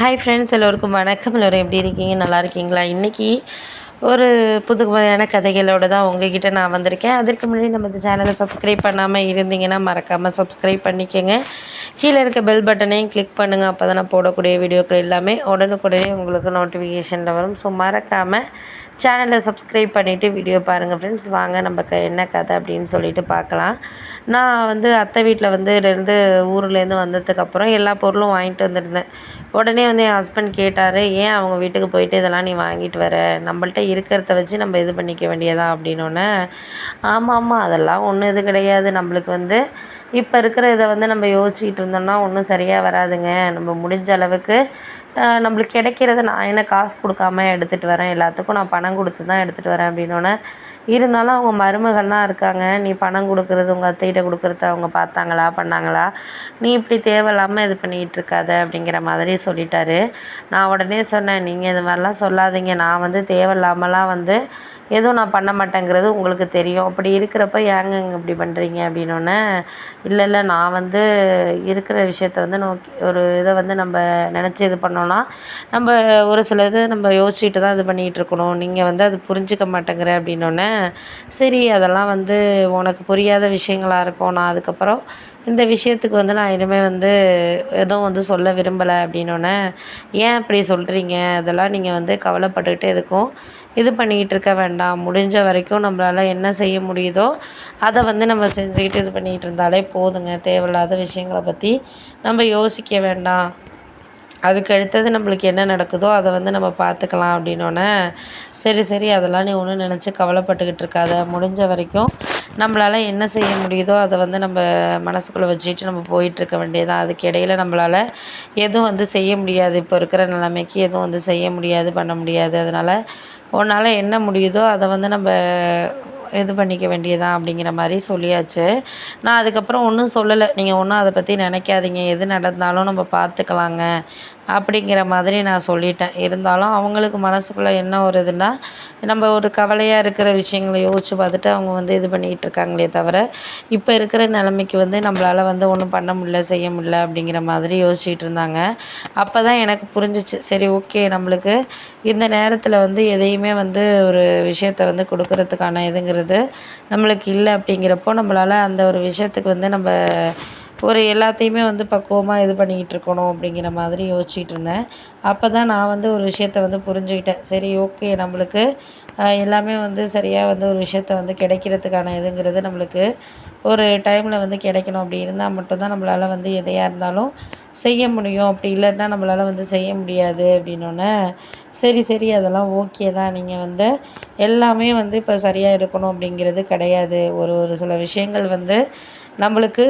Hi friends எல்லோருக்கும் வணக்கம். எல்லோரும் எப்படி இருக்கீங்க? நல்லா இருக்கீங்களா? இன்றைக்கி ஒரு புது வகையான கதைகளோடு தான் உங்ககிட்ட நான் வந்திருக்கேன். அதற்கு முன்னாடி நம்ம இந்த சேனலை சப்ஸ்கிரைப் பண்ணாமல் இருந்தீங்கன்னா மறக்காமல் சப்ஸ்கிரைப் பண்ணிக்கோங்க. கீழே இருக்க பெல் பட்டனையும் கிளிக் பண்ணுங்கள் அப்போ தான் நான் போடக்கூடிய வீடியோக்கள் எல்லாமே உடனுக்குடனே உங்களுக்கு நோட்டிஃபிகேஷனில் வரும். ஸோ மறக்காமல் சேனலை சப்ஸ்கிரைப் பண்ணிவிட்டு வீடியோ பாருங்கள் ஃப்ரெண்ட்ஸ் வாங்க நம்ம க என்ன கதை அப்படின்னு சொல்லிட்டு பார்க்கலாம். நான் வந்து அத்தை வீட்டில் வந்து இருந்து ஊர்லேருந்து வந்ததுக்கப்புறம் எல்லா பொருளும் வாங்கிட்டு வந்திருந்தேன். உடனே வந்து என் ஹஸ்பண்ட் கேட்டார் ஏன் அவங்க வீட்டுக்கு போயிட்டு இதெல்லாம் நீ வாங்கிட்டு வர? நம்மள்ட்ட இருக்கிறத வச்சு நம்ம இது பண்ணிக்க வேண்டியதா அப்படின்னோடனே ஆமாம் ஆமாம் அதெல்லாம் ஒன்றும் இது கிடையாது. நம்மளுக்கு வந்து இப்போ இருக்கிற இதை வந்து நம்ம யோசிச்சுக்கிட்டு இருந்தோம்னா ஒன்றும் சரியாக வராதுங்க. நம்ம முடிஞ்ச அளவுக்கு நம்மளுக்கு கிடைக்கிறத நான் என்ன காசு கொடுக்காம எடுத்துகிட்டு வரேன்? எல்லாத்துக்கும் நான் பணம் கொடுத்து தான் எடுத்துகிட்டு வரேன் அப்படின்னோடனே இருந்தாலும் அவங்க மருமகள்லாம் இருக்காங்க. நீ பணம் கொடுக்குறது உங்கள் அத்தைகிட்ட கொடுக்குறத அவங்க பார்த்தாங்களா? பண்ணாங்களா? நீ இப்படி தேவையில்லாமல் இது பண்ணிகிட்டு இருக்காத அப்படிங்கிற மாதிரி சொல்லிட்டாரு. நான் உடனே சொன்னேன் நீங்கள் இது மாதிரிலாம் சொல்லாதீங்க. நான் வந்து தேவையில்லாமலாம் வந்து எதுவும் நான் பண்ண மாட்டேங்கிறது உங்களுக்கு தெரியும். அப்படி இருக்கிறப்ப ஏங்க இப்படி பண்ணுறீங்க அப்படின்னோடனே இல்லை இல்லை. நான் வந்து இருக்கிற விஷயத்த வந்து நோக்கி ஒரு இதை வந்து நம்ம நினச்சி இது பண்ணோன்னா நம்ம ஒரு சில நம்ம யோசிச்சுட்டு தான் இது பண்ணிகிட்டு இருக்கணும். நீங்கள் வந்து அது புரிஞ்சிக்க மாட்டேங்கிற அப்படின்னோடனே சரி அதெல்லாம் வந்து உனக்கு புரியாத விஷயங்களாக இருக்கும். நான் அதுக்கப்புறம் இந்த விஷயத்துக்கு வந்து நான் இனிமேல் வந்து எதுவும் வந்து சொல்ல விரும்பலை அப்படின்னோடனே ஏன் அப்படி சொல்கிறீங்க அதெல்லாம் நீங்கள் வந்து கவலைப்பட்டுக்கிட்டே எதுக்கும் இது பண்ணிக்கிட்டு இருக்க வேண்டாம். முடிஞ்ச வரைக்கும் நம்மளால் என்ன செய்ய முடியுதோ அதை வந்து நம்ம செஞ்சுக்கிட்டு இது பண்ணிக்கிட்டு இருந்தாலே போதுங்க. தேவையில்லாத விஷயங்களை பற்றி நம்ம யோசிக்க வேண்டாம். அதுக்கு அடுத்தது நம்மளுக்கு என்ன நடக்குதோ அதை வந்து நம்ம பார்த்துக்கலாம் அப்படின்னோடனே சரி சரி அதெல்லாம் நீ ஒன்றும் நினச்சி கவலைப்பட்டுக்கிட்டு இருக்காத. முடிஞ்ச வரைக்கும் நம்மளால் என்ன செய்ய முடியுதோ அதை வந்து நம்ம மனசுக்குள்ளே வச்சுட்டு நம்ம போயிட்டுருக்க வேண்டியதான் அதுக்கு இடையில நம்மளால் எதுவும் வந்து செய்ய முடியாது. இப்போ இருக்கிற நிலைமைக்கு எதுவும் வந்து செய்ய முடியாது பண்ண முடியாது. அதனால் உன்னால் என்ன முடியுதோ அதை வந்து நம்ம இது பண்ணிக்க வேண்டியதான் அப்படிங்கிற மாதிரி சொல்லியாச்சு. நான் அதுக்கப்புறம் ஒன்றும் சொல்லலை. நீங்கள் ஒன்றும் அதை பற்றி நினைக்காதீங்க. எது நடந்தாலும் நம்ம பார்த்துக்கலாங்க அப்படிங்கிற மாதிரி நான் சொல்லிட்டேன். இருந்தாலும் அவங்களுக்கு மனசுக்குள்ளே என்ன ஒரு இதுன்னா நம்ம ஒரு கவலையாக இருக்கிற விஷயங்கள யோசித்து பார்த்துட்டு அவங்க வந்து இது பண்ணிக்கிட்டு இருக்காங்களே தவிர இப்போ இருக்கிற நிலமைக்கு வந்து நம்மளால் வந்து ஒன்றும் பண்ண முடியல செய்ய முடியல அப்படிங்கிற மாதிரி யோசிச்சுட்டு இருந்தாங்க. அப்போ தான் எனக்கு புரிஞ்சிச்சு. சரி ஓகே நம்மளுக்கு இந்த நேரத்தில் வந்து எதையுமே வந்து ஒரு விஷயத்த வந்து கொடுக்கறதுக்கான இதுங்கிறது நம்மளுக்கு இல்லை அப்படிங்கிறப்போ நம்மளால் அந்த ஒரு விஷயத்துக்கு வந்து நம்ம ஒரு எல்லாத்தையுமே வந்து பக்குவமாக இது பண்ணிக்கிட்டு இருக்கணும் அப்படிங்கிற மாதிரி யோசிச்சுட்டு இருந்தேன். அப்போ தான் நான் வந்து ஒரு விஷயத்த வந்து புரிஞ்சுக்கிட்டேன். சரி ஓகே நம்மளுக்கு எல்லாமே வந்து சரியாக வந்து ஒரு விஷயத்த வந்து கிடைக்கிறதுக்கான இதுங்கிறது நம்மளுக்கு ஒரு டைமில் வந்து கிடைக்கணும். அப்படி இருந்தால் மட்டும்தான் நம்மளால் வந்து எதையாக இருந்தாலும் செய்ய முடியும். அப்படி இல்லைன்னா நம்மளால் வந்து செய்ய முடியாது அப்படின்னோடனே சரி சரி அதெல்லாம் ஓகே தான். நீங்கள் வந்து எல்லாமே வந்து இப்போ சரியாக இருக்கணும் அப்படிங்கிறது கிடையாது. ஒரு ஒரு சில விஷயங்கள் வந்து நம்மளுக்கு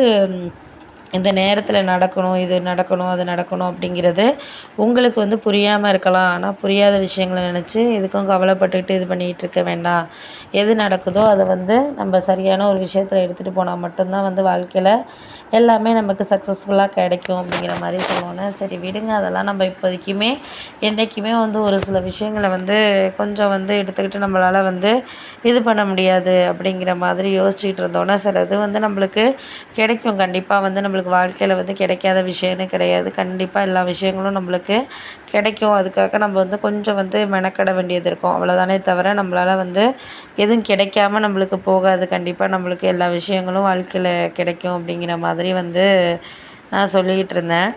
இந்த நேரத்தில் நடக்கணும் இது நடக்கணும் அது நடக்கணும் அப்படிங்கிறது உங்களுக்கு வந்து புரியாமல் இருக்கலாம். ஆனால் புரியாத விஷயங்களை நினச்சி இதுக்கும் கவலைப்பட்டுக்கிட்டு இது பண்ணிகிட்டு இருக்க வேண்டாம். எது நடக்குதோ அதை வந்து நம்ம சரியான ஒரு விஷயத்தில் எடுத்துகிட்டு போனால் மட்டும்தான் வந்து வாழ்க்கையில் எல்லாமே நமக்கு சக்ஸஸ்ஃபுல்லாக கிடைக்கும் அப்படிங்கிற மாதிரி சொன்னோன்னே சரி விடுங்க அதெல்லாம் நம்ம இப்போதைக்குமே என்றைக்குமே வந்து ஒரு சில விஷயங்களை வந்து கொஞ்சம் வந்து எடுத்துக்கிட்டு நம்மளால் வந்து இது பண்ண முடியாது அப்படிங்கிற மாதிரி யோசிச்சுக்கிட்டு இருந்தோன்னா சிலது வந்து நம்மளுக்கு கிடைக்கும். கண்டிப்பாக வந்து நம்மளுக்கு வாழ்க்கையில் வந்து கிடைக்காத விஷயம்னு கிடையாது. கண்டிப்பாக எல்லா விஷயங்களும் நம்மளுக்கு கிடைக்கும். அதுக்காக நம்ம வந்து கொஞ்சம் வந்து மெனக்கட வேண்டியது இருக்கும். அவ்வளோதானே தவிர நம்மளால் வந்து எதுவும் கிடைக்காம நம்மளுக்கு போகாது. கண்டிப்பாக நம்மளுக்கு எல்லா விஷயங்களும் வாழ்க்கையில் கிடைக்கும் அப்படிங்கிற மாதிரி மாதிரி வந்து நான் சொல்லிக்கிட்டு இருந்தேன்.